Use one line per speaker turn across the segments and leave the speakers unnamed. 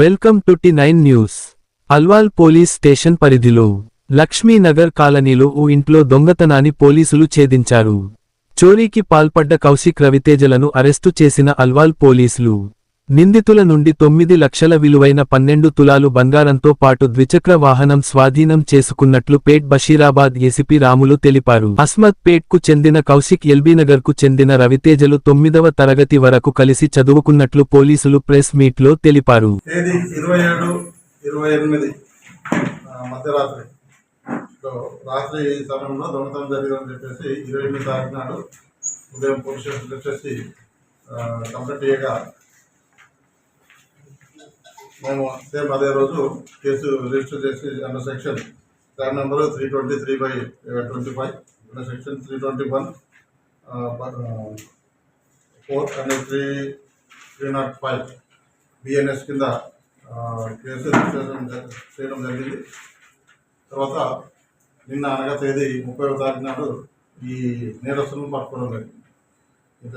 Welcome to T nine news. Alwal police station పరిధిలో లక్ష్మీనగర్ కాలనీలో ఓ ఇంట్లో దొంగతనాన్ని పోలీసులు ఛేదించారు. చోరీకి పాల్పడ్డ కౌశిక్ రవితేజలను అరెస్టు చేసిన అల్వాల్ పోలీసులు నిందితుల నుండి తొమ్మిది లక్షల విలువైన పన్నెండు తులాలు బంగారంతో పాటు ద్విచక్ర వాహనం స్వాధీనం చేసుకున్నట్లు పేట్ బషీరాబాద్ ఏసీపీ రాములు తెలిపారు. అస్మత్ పేట్కు చెందిన కౌశిక్ ఎల్బీనగర్కు చెందిన రవితేజలు తొమ్మిదవ తరగతి వరకు కలిసి చదువుకున్నట్లు పోలీసులు ప్రెస్ మీట్లో తెలిపారు.
రాత్రి సమయంలో దొంగతనం జరిగిందని చెప్పేసి ఇరవై ఎనిమిది తారీఖు నాడు ఉదయం పోలీస్ వచ్చేసి కంప్లైంట్ చేయగా మేము సేమ్ అదే రోజు కేసు రిజిస్టర్ చేసి under section plan number three twenty three by twenty five. Under section three twenty one four and three three not five. BNS కింద కేసు రిజిస్ట్రేషన్ చేయడం జరిగింది. తర్వాత నిన్న అనగా తేదీ ముప్పై తారీఖు నాడు ఈ నేరస్తులను పట్టుకోవడం జరిగింది. ఇక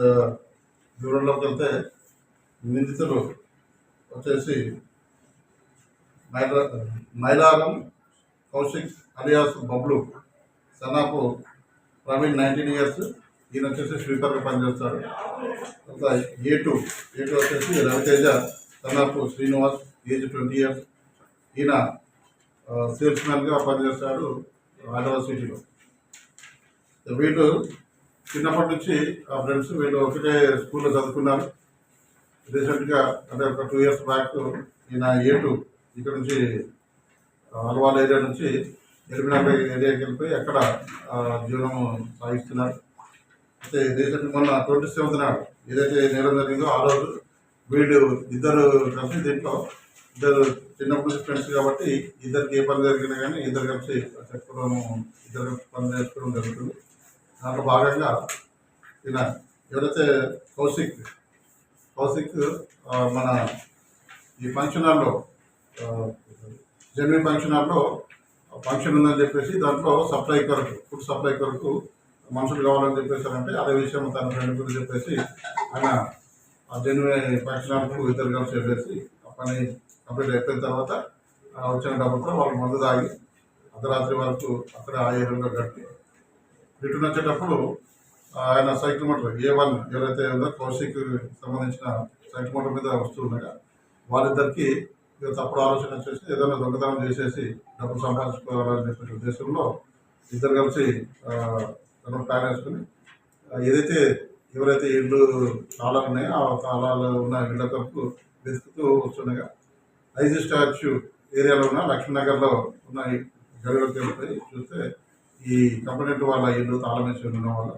దూరంలోకి వెళ్తే నిందితులు వచ్చేసి Mailaram Kaushik alias Bablu Sanapu Praveen nineteen years ఈయన వచ్చేసి స్వీపర్గా పనిచేస్తాడు తర్వాత ఏ టూ ఏ టూ వచ్చేసి Raviteja Sanapu Srinivas age twenty years ఈయన సేల్స్ మ్యాన్గా పనిచేస్తాడు హైదరాబాద్ సిటీలో. వీళ్ళు చిన్నప్పటి నుంచి ఆ ఫ్రెండ్స్ వీళ్ళు ఒకటే స్కూల్లో చదువుకున్నారు. రీసెంట్గా అంటే ఒక టూ ఇయర్స్ బ్యాక్ ఈయన ఏ టూ ఇక్కడ నుంచి అల్వాల్ ఏరియా నుంచి ఎలిమినాపై ఏరియాకి వెళ్ళిపోయి అక్కడ జీవనం సాగిస్తున్నారు. అయితే రీసెంట్ మొన్న ట్వంటీ సెవెంత్ నాడు ఏదైతే నేరం జరిగిందో ఆ రోజు వీళ్ళు ఇద్దరు కలిసి దీంట్లో ఇద్దరు చిన్నప్పటి నుంచి ఫ్రెండ్స్ కాబట్టి ఇద్దరికి ఏ పని జరిగినా కానీ ఇద్దరు కలిసి చెప్పుకోవడం ఇద్దరు కలిసి పని చేసుకోవడం జరుగుతుంది. దాంట్లో భాగంగా ఈయన ఎవరైతే కౌశిక్ కౌశిక్ మన ఈ ఫంక్షన్ హాల్లో జన్మి ఫంక్షన్ హాల్లో ఫంక్షన్ ఉందని చెప్పేసి దాంట్లో సప్లై కొరకు ఫుడ్ సప్లై కొరకు మనుషులు కావాలని చెప్పేసారంటే అదే విషయం తన ఫ్రెండ్ గురించి చెప్పేసి ఆయన ఆ జన్మి ఫంక్షన్ హాల్కు ఇద్దరు కలిసి వెళ్ళేసి ఆ పని కంప్లీట్ అయిపోయిన తర్వాత ఆ వచ్చిన కూడా వాళ్ళు మందు తాగి అర్ధరాత్రి వరకు అక్కడ ఆ ఏరియాలో గడిపి రిటర్న్ వచ్చేటప్పుడు ఆయన సైకిల్ మోటార్ ఏ వన్ ఎవరైతే ఉందో కౌశిక్ సంబంధించిన సైకిల్ మోటార్ మీద వస్తున్నాగా వాళ్ళిద్దరికి ఇక తప్పుడు ఆలోచన వచ్చేసి ఏదైనా దొంగతనం చేసేసి డబ్బులు సంపాదించుకోవాలని చెప్పిన ఉద్దేశంలో ఇద్దరు కలిసి తను ప్లాన్ వేసుకుని ఏదైతే ఎవరైతే ఇళ్ళు తాళాలు ఉన్నాయో ఆ తాళాలు ఉన్న ఇళ్ళ తప్పు వెతుకుతూ వస్తుండగా ఐజీ స్టాచ్యూ ఏరియాలో ఉన్న లక్ష్మీనగర్లో ఉన్న గడిలోకి వెళ్ళిపోయి చూస్తే ఈ కంపెనీ వాళ్ళ ఇల్లు తాళం వేసి ఉండడం వల్ల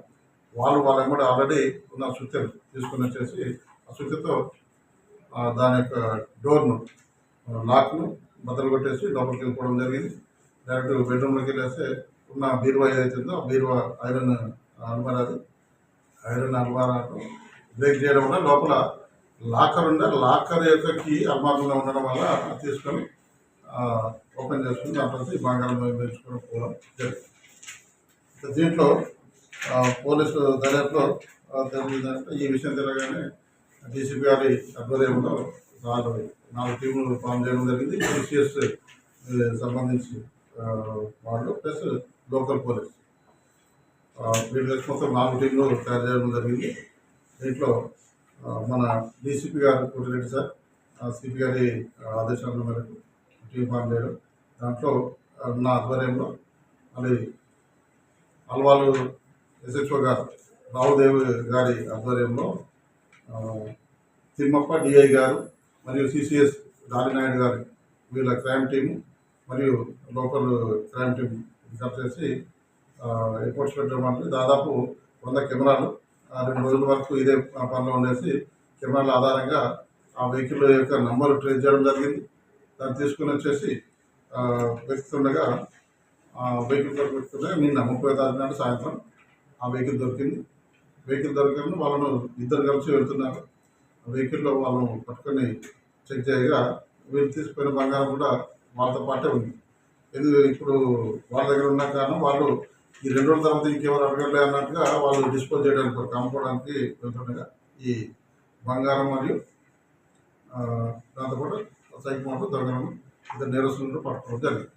వాళ్ళు వాళ్ళని కూడా ఆల్రెడీ ఉన్న సుత్తెలు తీసుకుని వచ్చేసి ఆ సుత్తెతో దాని యొక్క డోర్ను లాక్ను బద్దలు కొట్టేసి లోపలికి వెళ్ళిపోవడం జరిగింది. డైరెక్ట్ బెడ్రూమ్లోకి వెళ్ళేస్తే ఉన్న బీరువా ఏదైతే ఉందో ఆ బీరువా ఐరన్ అల్మారాది ఐరన్ అల్మారాను బ్రేక్ చేయడం వల్ల లోపల లాకర్ ఉండే లాకర్ యొక్క కీ అల్మారంలో ఉండడం వల్ల తీసుకొని ఓపెన్ చేసుకుని దాంట్లో బంగారం పెంచుకొని పోవడం జరిగింది. దీంట్లో పోలీసు దర్యాప్తులో తెలియదంటే ఈ విషయం తెలియగానే డీసీపీ గారి ఆధ్వర్యంలో నాలుగు నాలుగు టీములు ఫామ్ చేయడం జరిగింది. సిసిఎస్ సంబంధించి వాళ్ళు ప్లస్ లోకల్ పోలీస్. వీళ్ళకి మొత్తం నాలుగు టీంలో తయారు చేయడం జరిగింది. దీంట్లో మన డీసీపీ గారు కోటిరెడ్డి సార్ సిపి గారి ఆదేశాల మేరకు టీం ఫామ్ చేయడం. దాంట్లో నా ఆధ్వర్యంలో మళ్ళీ అల్వాలు ఎస్హెచ్ఓ గారు రావుదేవి గారి ఆధ్వర్యంలో తిమ్మప్ప డిఐ గారు మరియు సిసిఎస్ దారినాయుడు గారు వీళ్ళ క్రైమ్ టీము మరియు లోకల్ క్రైమ్ టీం చేసి రిపోర్ట్స్ పెట్టడం అంటే దాదాపు వంద కెమెరాలు ఆ, రెండు రోజుల వరకు ఇదే పనిలో ఉండేసి కెమెరాల ఆధారంగా ఆ వెహికల్ యొక్క నంబర్ ట్రేస్ చేయడం జరిగింది. దాన్ని తీసుకుని వచ్చేసి ఆ, వెతుకుతుండగా ఆ వెహికల్ కొరకు వెతుకుతుండగా నిన్న ముప్పై తారీఖు నాడు సాయంత్రం ఆ వెహికల్ దొరికింది. వెహికల్ దొరికిన వాళ్ళను ఇద్దరు కలిసి వెళ్తున్నారు. వెహికల్లో వాళ్ళను పట్టుకొని చెక్ చేయగా వీళ్ళు తీసుకుపోయిన బంగారం కూడా వాళ్ళతో పాటే ఉంది. ఎందుకు ఇప్పుడు వాళ్ళ దగ్గర ఉన్న కారణం వాళ్ళు ఈ రెండు రోజుల తర్వాత ఇంకెవరు అడగలే అన్నట్టుగా వాళ్ళు డిస్పోజ్ చేయడానికి కమ్ముకోవడానికి వెళ్తుండగా ఈ బంగారం మరియు దాంతోపాటు సైకి మోటార్ దొంగలను ఇద్దరు నేరస్తులను పట్టుకోవడం జరిగింది.